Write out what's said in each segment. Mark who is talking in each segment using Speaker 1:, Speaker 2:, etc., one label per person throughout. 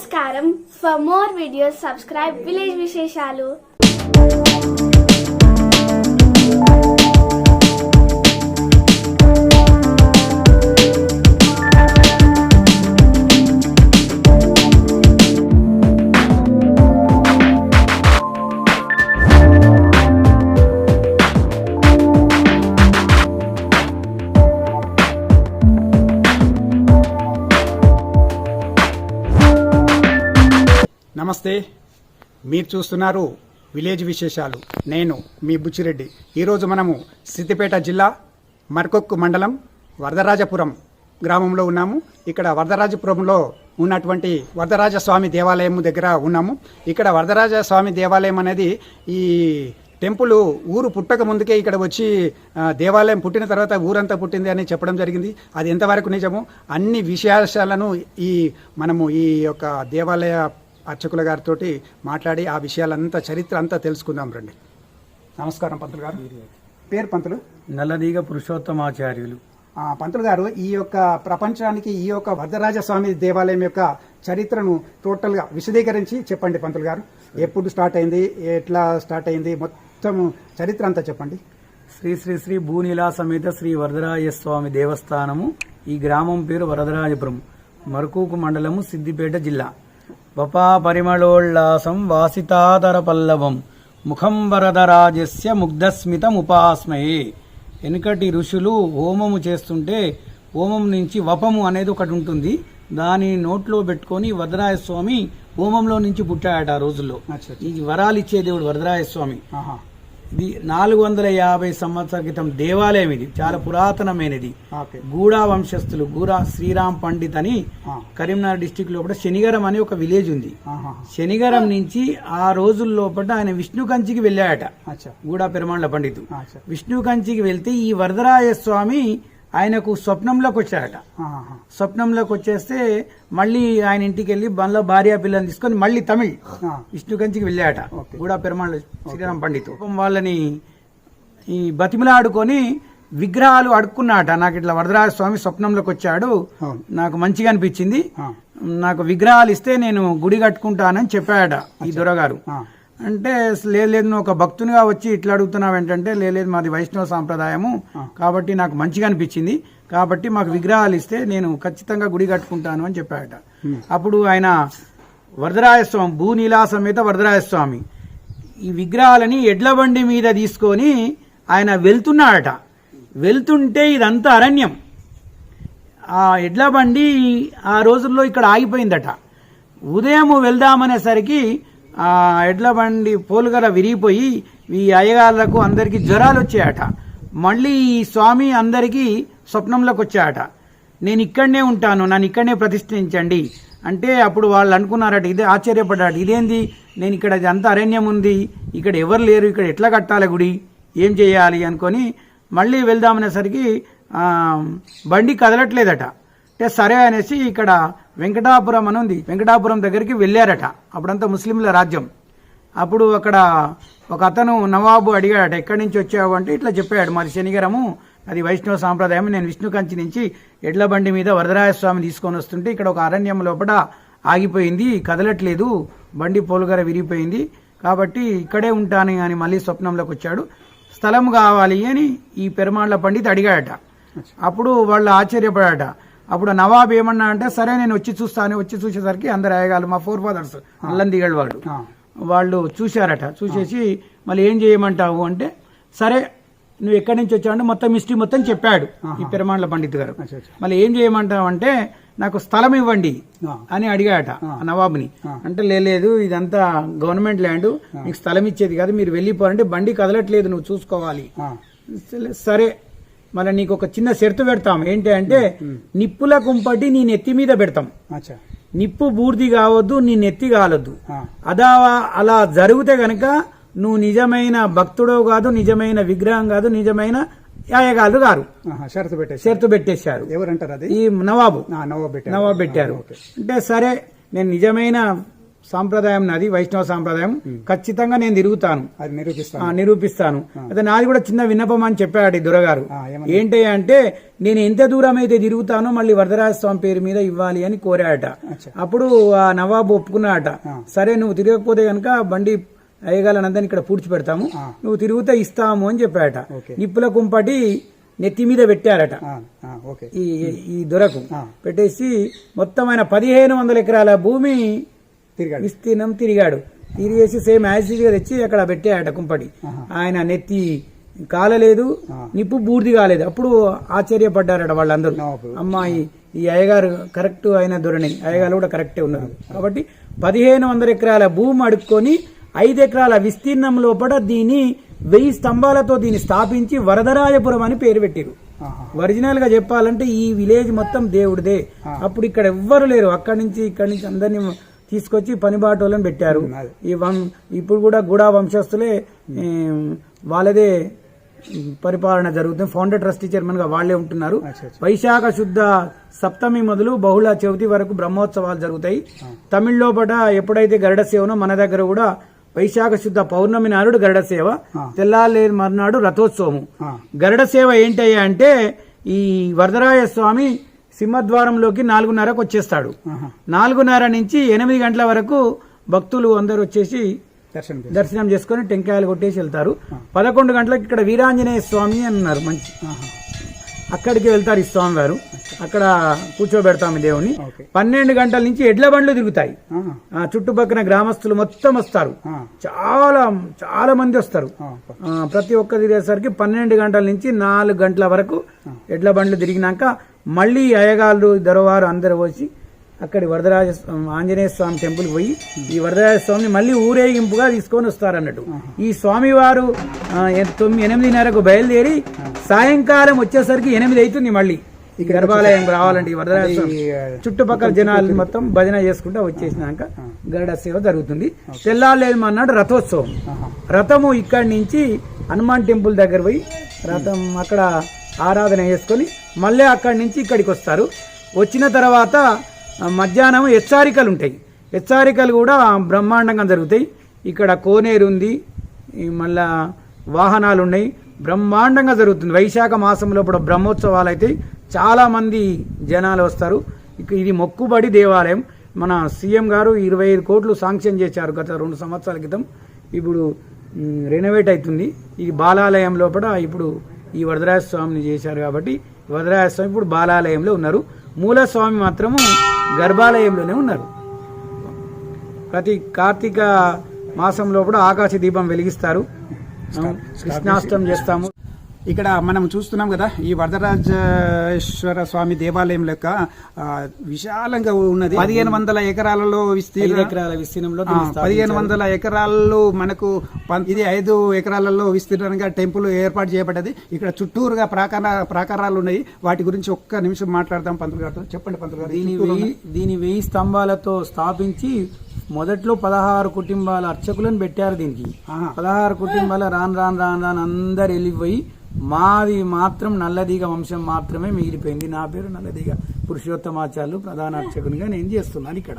Speaker 1: నమస్కారం. For more videos subscribe village విశేషాలు
Speaker 2: నమస్తే. మీరు చూస్తున్నారు విలేజ్ విశేషాలు. నేను మీ బుచ్చిరెడ్డి. ఈరోజు మనము సిద్దిపేట జిల్లా మర్కొక్కు మండలం వరదరాజపురం గ్రామంలో ఉన్నాము. ఇక్కడ వరదరాజపురంలో ఉన్నటువంటి వరదరాజ స్వామి దేవాలయం దగ్గర ఉన్నాము. ఇక్కడ వరదరాజ స్వామి దేవాలయం అనేది ఈ టెంపుల్ ఊరు పుట్టక ముందుకే ఇక్కడ వచ్చి దేవాలయం పుట్టిన తర్వాత ఊరంతా పుట్టింది అని చెప్పడం జరిగింది. అది ఎంతవరకు నిజము అన్ని విశేషాలను ఈ మనము ఈ యొక్క దేవాలయ అర్చకుల గారితో మాట్లాడి ఆ విషయాలంతా చరిత్ర అంతా తెలుసుకుందాం రండి. నమస్కారం పంతులు గారు. పేరు పంతులు?
Speaker 3: నల్లదీగ పురుషోత్తమాచార్యులు.
Speaker 2: పంతులు గారు ఈ యొక్క ప్రపంచానికి ఈ యొక్క వరదరాజ స్వామి దేవాలయం యొక్క చరిత్రను టోటల్గా విశదీకరించి చెప్పండి పంతులు గారు. ఎప్పుడు స్టార్ట్ అయింది ఎట్లా స్టార్ట్ అయింది మొత్తం చరిత్ర అంతా చెప్పండి.
Speaker 3: శ్రీ శ్రీ శ్రీ భూనీలా సమేత శ్రీ వరదరాజ స్వామి దేవస్థానము ఈ గ్రామం పేరు వరదరాజపురం మరకూకు మండలము సిద్దిపేట జిల్లా. వపా పరిమళోల్లాసం వాసితాతర పల్లవం ముఖం వరదరాజస్య ముగ్ధస్మితముపాస్మయే వెనుకటి ఋషులు హోమము చేస్తుంటే హోమం నుంచి వపము అనేది ఒకటి ఉంటుంది. దాని నోట్లో పెట్టుకొని వరదరాజ స్వామి హోమంలో నుంచి పుట్టాడట ఆ రోజుల్లో. ఈ వరాలు ఇచ్చే దేవుడు వరదరాజ స్వామి
Speaker 2: ఆహా.
Speaker 3: ఇది నాలుగు వందల యాభై సంవత్సరాల క్రితం దేవాలయం ఇది చాలా పురాతనమైనది. గూడా వంశస్థులు గూడా శ్రీరామ్ పండిత్ అని కరీంనగర్ డిస్టిక్ లోపల శనిగరం అని ఒక విలేజ్ ఉంది. శనిగరం నుంచి ఆ రోజుల లోపల ఆయన విష్ణు కంచికి వెళ్ళాడట. గూడా పెరుమాళ్ళ పండితు విష్ణు కంచికి వెళ్తే ఈ వరదరాజ స్వామి ఆయనకు స్వప్నంలోకి వచ్చాడట స్వప్నంలోకి వచ్చేస్తే మళ్ళీ ఆయన ఇంటికి వెళ్ళి బండ్లో భార్య పిల్లల్ని తీసుకొని మళ్ళీ తమిళ్
Speaker 2: ఆ,
Speaker 3: విష్ణు కంచికి వెళ్ళాట. కూడా పెరుమాళ్ళు శ్రీరామ్ పండితు వాళ్ళని ఈ బతిమిలాడుకొని విగ్రహాలు అడుక్కున్నాట నాకు ఇట్లా వరదరాజ స్వామి స్వప్నంలోకి వచ్చాడు. నాకు మంచిగా అనిపించింది. నాకు విగ్రహాలు ఇస్తే నేను గుడి కట్టుకుంటానని చెప్పాడట ఈ దొరగారు. అంటే లేదు లేదు నువ్వు ఒక భక్తునిగా వచ్చి ఇట్లా అడుగుతున్నావు ఏంటంటే "లేదు, మాది వైష్ణవ సాంప్రదాయము. కాబట్టి నాకు మంచిగా అనిపించింది. కాబట్టి మాకు విగ్రహాలు ఇస్తే నేను ఖచ్చితంగా గుడి కట్టుకుంటాను అని చెప్పాడట. అప్పుడు ఆయన వరదరాజ స్వామి భూనీలా సమేత వరదరాజ స్వామి ఈ విగ్రహాలని ఎడ్ల బండి మీద తీసుకొని ఆయన వెళ్తున్నాడట. వెళ్తుంటే ఇదంతా అరణ్యం. ఆ ఎడ్ల బండి ఆ రోజుల్లో ఇక్కడ ఆగిపోయిందట. ఉదయం వెళ్దామనేసరికి ఎడ్ల బండి పోలుగల విరిగిపోయి ఈ అయ్యగాళ్ళకు అందరికి జ్వరాలు వచ్చాయట మళ్ళీ ఈ స్వామి అందరికీ స్వప్నంలోకి వచ్చాయట నేను ఇక్కడనే ఉంటాను నన్ను ఇక్కడనే ప్రతిష్ఠించండి. అంటే అప్పుడు వాళ్ళు అనుకున్నారట ఇదే ఆశ్చర్యపడ్డాడు ఇదేంది? నేను ఇక్కడ అంత అరణ్యం ఉంది ఇక్కడ ఎవరు లేరు ఇక్కడ ఎట్లా కట్టాలి గుడి? ఏం చేయాలి అనుకొని మళ్ళీ వెళ్దామనేసరికి బండి కదలట్లేదట. అంటే సరే అనేసి ఇక్కడ వెంకటాపురం అని ఉంది. వెంకటాపురం దగ్గరికి వెళ్ళారట. అప్పుడంతా ముస్లింల రాజ్యం. అప్పుడు అక్కడ ఒక అతను నవాబు అడిగాడట ఎక్కడి నుంచి వచ్చావు? అంటే ఇట్లా చెప్పాడు. మరి శనిగరము అది వైష్ణవ సాంప్రదాయం. నేను విష్ణు కంచి నుంచి ఎడ్ల బండి మీద వరదరాజ స్వామి తీసుకొని వస్తుంటే ఇక్కడ ఒక అరణ్యం లోపల ఆగిపోయింది కదలట్లేదు బండి పోలుగర విరిగిపోయింది. కాబట్టి ఇక్కడే ఉంటాను అని మళ్ళీ స్వప్నంలోకి వచ్చాడు. స్థలం కావాలి అని ఈ పెరుమాళ్ళ పండిత్ అడిగాడట. అప్పుడు వాళ్ళు ఆశ్చర్యపడాట అప్పుడు నవాబ్ ఏమన్నా అంటే సరే నేను వచ్చి చూస్తాను. వచ్చి చూసేసరికి అందరు అయ్యగాలు మా ఫోర్ ఫాదర్స్ అల్లం దిగడు వాళ్ళు వాళ్ళు చూశారట. చూసేసి మళ్ళీ ఏం చేయమంటావు అంటే సరే నువ్వు ఎక్కడి నుంచి వచ్చావు మొత్తం హిస్టరీ మొత్తం చెప్పాడు ఈ పెరమాండ్ల పండిత్ గారు. మళ్ళీ ఏం చేయమంటావు అంటే నాకు స్థలం ఇవ్వండి. అని అడిగాట ఆ. నవాబుని. అంటే "లే- లేదు ఇదంతా గవర్నమెంట్ ల్యాండ్ నీకు స్థలం ఇచ్చేది కాదు మీరు వెళ్ళిపోరంటే బండి కదలట్లేదు నువ్వు చూసుకోవాలి. సరే మళ్ళీ నీకు ఒక చిన్న షరతు పెడతాం. ఏంటి అంటే నిప్పుల కుంపటి నీ నెత్తి మీద పెడతాం.
Speaker 2: అచ్చా.
Speaker 3: నిప్పు బూర్ది కావద్దు నీ నెత్తి కాలొద్దు. అదా అలా జరిగితే గనక నువ్వు నిజమైన భక్తుడో కాదు నిజమైన విగ్రహం కాదు నిజమైన యాయగాలు గారు.
Speaker 2: షరతు పెట్టేసి
Speaker 3: షరతు పెట్టేశారు.
Speaker 2: ఎవరంటారు అది?
Speaker 3: ఈ నవాబు.
Speaker 2: నవాబ్ పెట్టారు.
Speaker 3: నవాబు పెట్టారు. అంటే సరే నేను నిజమైన సాంప్రదాయం నాది వైష్ణవ సాంప్రదాయం. ఖచ్చితంగా నేను తిరుగుతాను.
Speaker 2: నిరూపిస్తాను.
Speaker 3: అయితే నాది కూడా చిన్న విన్నపం అని చెప్పాడు దొరగారు? ఏంటి అంటే నేను ఎంత దూరం అయితే తిరుగుతానో మళ్ళీ వరదరాజ స్వామి పేరు మీద ఇవ్వాలి అని కోరాడట. అప్పుడు ఆ నవాబు ఒప్పుకున్నాడట సరే నువ్వు తిరగకపోతే గనక బండి అయ్యగాలనందరినీ ఇక్కడ పూడ్చి పెడతాము. నువ్వు తిరిగితే ఇస్తాము అని చెప్పాడట
Speaker 2: ఓకే.
Speaker 3: నిప్పుల కుంపటి నెత్తి మీద పెట్టారట. ఈ ఈ దొరకు. పెట్టేసి మొత్తం ఆయన పదిహేను వందల ఎకరాల భూమి
Speaker 2: తిరిగాడు.
Speaker 3: విస్తీర్ణం తిరిగాడు. తిరిగేసి సేమ్ యాసిడ్గా తెచ్చి అక్కడ పెట్టాడట కుంపటి. ఆయన నెత్తి కాలలేదు. నిప్పు బూర్ది కాలేదు. అప్పుడు ఆశ్చర్యపడ్డారట వాళ్ళందరూ. అమ్మాయి ఈ అయ్యగారు కరెక్ట్ అయిన ధోరణి. అయ్యగారు కూడా కరెక్టే ఉన్నారు. కాబట్టి పదిహేను వందల ఎకరాల భూమి అడుక్కొని ఐదు ఎకరాల విస్తీర్ణం లోపల దీని వెయ్యి స్తంభాలతో దీన్ని స్థాపించి వరదరాజపురం అని పేరు పెట్టారు. ఒరిజినల్గా చెప్పాలంటే ఈ విలేజ్ మొత్తం దేవుడిదే. అప్పుడు ఇక్కడ ఎవ్వరు లేరు. అక్కడి నుంచి ఇక్కడి నుంచి అందరినీ తీసుకొచ్చి పనిబాటోళ్ళని పెట్టారు. ఈ వం ఇప్పుడు కూడా గూడా వంశస్థులే వాళ్ళదే పరిపాలన జరుగుతుంది. ఫౌండర్ ట్రస్టీ చైర్మన్గా వాళ్ళే ఉంటున్నారు. వైశాఖ శుద్ధ సప్తమి మొదలు బహుళ చవితి వరకు బ్రహ్మోత్సవాలు జరుగుతాయి. తమిళ లోపట ఎప్పుడైతే గరుడ సేవనో మన దగ్గర కూడా వైశాఖ శుద్ధ పౌర్ణమి నాడు గరుడ సేవ తెల్లాలే మర్నాడు రథోత్సవము. గరుడ సేవ ఏంటయ్యా అంటే ఈ వరదరాయ స్వామి సింహద్వారంలోకి నాలుగున్నరకు వచ్చేస్తాడు. నాలుగున్నర నుంచి ఎనిమిది గంటల వరకు భక్తులు అందరూ వచ్చేసి
Speaker 2: దర్శనం చేసి.
Speaker 3: దర్శనం చేసుకుని టెంకాయలు కొట్టేసి వెళ్తారు. పదకొండు గంటలకు ఇక్కడ వీరాంజనేయ స్వామి అని అన్నారు మంచి. అక్కడికి వెళ్తారు ఈ స్వామి వారు అక్కడ కూర్చోబెడతాము దేవుని. పన్నెండు గంటల నుంచి ఎడ్ల బండ్లు తిరుగుతాయి. చుట్టుపక్కల గ్రామస్తులు మొత్తం వస్తారు. చాలా చాలా మంది వస్తారు. ప్రతి ఒక్క తిరిగేసరికి పన్నెండు గంటల నుంచి నాలుగు గంటల వరకు ఎడ్ల బండ్లు తిరిగినాక మళ్ళీ అయ్యగాళ్ళు దొరవారు అందరూ వచ్చి అక్కడి వరదరాజ ఆంజనేయ స్వామి టెంపుల్ పోయి ఈ వరదరాజ స్వామిని మళ్ళీ ఊరేగింపుగా తీసుకొని వస్తారన్నట్టు. ఈ స్వామివారు తొమ్మిది ఎనిమిదిన్నరకు బయలుదేరి సాయంకాలం వచ్చేసరికి ఎనిమిది అవుతుంది మళ్ళీ. ఈ గర్భాలయం రావాలంటే ఈ వరదరాజ చుట్టుపక్కల జనాలు మొత్తం భజన చేసుకుంటూ వచ్చేసినాక గరుడ సేవ జరుగుతుంది. తెల్లాలేదు అన్నాడు రథోత్సవం. రథము ఇక్కడి నుంచి హనుమాన్ టెంపుల్ దగ్గర పోయి రథం అక్కడ ఆరాధన చేసుకొని మళ్ళీ అక్కడి నుంచి ఇక్కడికి వస్తారు. వచ్చిన తర్వాత మధ్యాహ్నం హెచ్చరికలు ఉంటాయి. హెచ్చరికలు కూడా బ్రహ్మాండంగా జరుగుతాయి. ఇక్కడ కోనేరు ఉంది ఈ మళ్ళా వాహనాలు ఉన్నాయి. బ్రహ్మాండంగా జరుగుతుంది. వైశాఖ మాసంలో ఇప్పుడు బ్రహ్మోత్సవాలు అయితే చాలామంది జనాలు వస్తారు. ఇది మొక్కుబడి దేవాలయం. మన సీఎం గారు ఇరవై ఐదు కోట్లు శాంక్షన్ చేశారు గత రెండు సంవత్సరాల క్రితం. ఇప్పుడు రెనోవేట్ అవుతుంది. ఇది బాలాలయం లోపల ఇప్పుడు ఈ వరదరాజ స్వామిని చేశారు కాబట్టి వరదరాజ స్వామి ఇప్పుడు బాలాలయంలో ఉన్నారు. మూల స్వామి మాత్రము గర్భాలయంలోనే ఉన్నారు. ప్రతి కార్తీక మాసంలో కూడా ఆకాశ దీపం వెలిగిస్తారు. కృష్ణాష్టం చేస్తాము.
Speaker 2: ఇక్కడ మనం చూస్తున్నాం కదా ఈ వరదరాజేశ్వర స్వామి దేవాలయం లెక్క విశాలంగా ఉన్నది. పదిహేను వందల ఎకరాలలో విస్తీర్ణ
Speaker 3: ఎకరాల విస్తీర్ణంలో.
Speaker 2: పదిహేను వందల ఎకరాల్లో మనకు ఇది ఐదు ఎకరాలలో విస్తీర్ణంగా టెంపుల్ ఏర్పాటు చేయబడ్డది. ఇక్కడ చుట్టూరుగా ప్రాకార ప్రాకారాలు ఉన్నాయి. వాటి గురించి ఒక్క నిమిషం మాట్లాడదాం పంతులు గారు. చెప్పండి పంతులు గారు.
Speaker 3: దీని వెయ్యి దీని వెయ్యి స్తంభాలతో స్థాపించి మొదట్లో పదహారు కుటుంబాల అర్చకులను పెట్టారు దీనికి. పదహారు కుటుంబాల రాన్ రాన్ రాన్ రాన్ అందరు వెళ్ళిపోయి మాది మాత్రం నల్లదిగ వంశం మాత్రమే మిగిలిపోయింది. నా పేరు నల్లదిగ. పురుషోత్తమాచార్యులు ప్రధాన అర్చకునిగా నేను చేస్తున్నాను ఇక్కడ.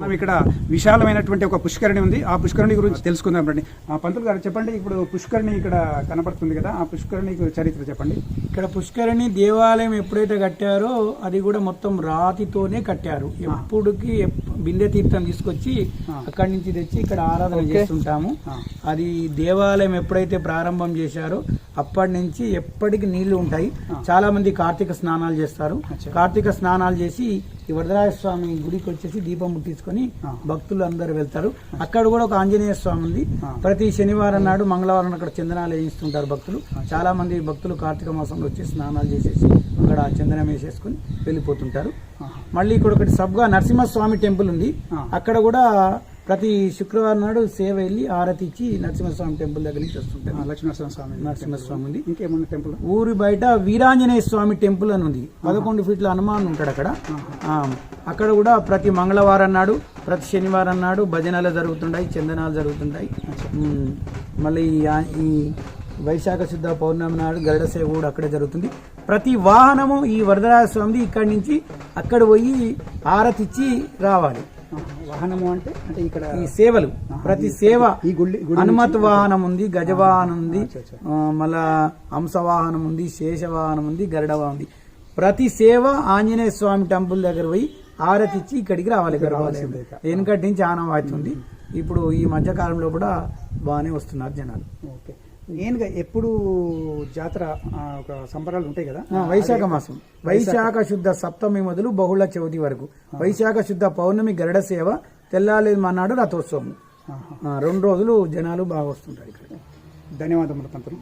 Speaker 2: మనం ఇక్కడ విశాలమైనటువంటి ఒక పుష్కరిణి ఉంది. ఆ పుష్కరిణి గురించి తెలుసుకుందాం రండి. ఆ, పంతులు గారు చెప్పండి ఇప్పుడు పుష్కరిణి ఇక్కడ కనపడుతుంది కదా ఆ పుష్కరిణి చరిత్ర చెప్పండి.
Speaker 3: ఇక్కడ పుష్కరిణి దేవాలయం ఎప్పుడైతే కట్టారో అది కూడా మొత్తం రాతితోనే కట్టారు. ఎప్పుడుకి ఎప్- బిందె తీర్థం తీసుకొచ్చి అక్కడి నుంచి తెచ్చి ఇక్కడ ఆరాధన చేస్తుంటాము. అది దేవాలయం ఎప్పుడైతే ప్రారంభం చేశారో అప్పటి నుంచి ఎప్పటికి నీళ్ళు ఉంటాయి. చాలా మంది కార్తీక స్నానాలు చేస్తారు. కార్తీక స్నానాలు చేసి ఈ వరదరాజ స్వామి గుడికి వచ్చేసి దీపం ముట్టించుకొని భక్తులు అందరూ వెళ్తారు. అక్కడ కూడా ఒక ఆంజనేయ స్వామి ఉంది. ప్రతి శనివారం నాడు మంగళవారం అక్కడ చందనాలు వేయిస్తుంటారు భక్తులు. చాలా మంది భక్తులు కార్తీక మాసంలో వచ్చి స్నానాలు చేసేసి అక్కడ చందనం వేసేసుకుని వెళ్ళిపోతుంటారు. మళ్ళీ ఇక్కడ ఒకటి సబ్గా నరసింహస్వామి టెంపుల్ ఉంది. అక్కడ కూడా ప్రతి శుక్రవారం నాడు సేవ వెళ్ళి ఆరతి ఇచ్చి నరసింహస్వామి టెంపుల్ దగ్గర నుంచి
Speaker 2: ఆ,
Speaker 3: వస్తుంటారు
Speaker 2: లక్ష్మీనరసింహ స్వామి
Speaker 3: నరసింహస్వామి ఉంది
Speaker 2: ఇంకేముంది టెంపుల్?
Speaker 3: ఊరి బయట వీరాంజనేయ స్వామి టెంపుల్ అని ఉంది. పదకొండు ఫీట్ల హనుమాన్ ఉంటాడు అక్కడ. అక్కడ కూడా ప్రతి మంగళవారం నాడు ప్రతి శనివారం నాడు భజనలు జరుగుతుంటాయి చందనాలు జరుగుతుంటాయి. మళ్ళీ ఈ వైశాఖ శుద్ధ పౌర్ణమి నాడు గరుడ సేవ కూడా అక్కడే జరుగుతుంది. ప్రతి వాహనము ఈ వరదరాజ స్వామిది ఇక్కడి నుంచి అక్కడ పోయి ఆరతిచ్చి రావాలి.
Speaker 2: వాహనము అంటే అంటే ఇక్కడ
Speaker 3: ఈ సేవలు. ప్రతి సేవ.
Speaker 2: ఈ గుడి
Speaker 3: హనుమత్ వాహనం ఉంది గజవాహనం ఉంది
Speaker 2: అచ్చా, అచ్చా.
Speaker 3: ఆ, మళ్ళా హంస వాహనం ఉంది శేష వాహనం ఉంది గరుడ వాహనం ఉంది ప్రతి సేవ ఆంజనేయ స్వామి టెంపుల్ దగ్గర పోయి ఆరతిచ్చి ఇక్కడికి రావాలి గర్భాలయం. వెనుకటి నుంచి ఆనవాయితీ ఉంది ఇప్పుడు ఈ మధ్య కాలంలో కూడా బాగానే వస్తున్నారు జనాలు.
Speaker 2: నేనుగా ఎప్పుడు జాతర ఒక సంబరాలు ఉంటాయి కదా?
Speaker 3: వైశాఖ మాసం. వైశాఖ. శుద్ధ సప్తమి మొదలు బహుళ చవితి వరకు. వైశాఖ శుద్ధ పౌర్ణమి గరుడ సేవ తెల్లాలి మన్నాడు రథోత్సవం. రెండు రోజులు జనాలు బాగా వస్తుంటారు ఇక్కడ.
Speaker 2: ధన్యవాదములు పంతులు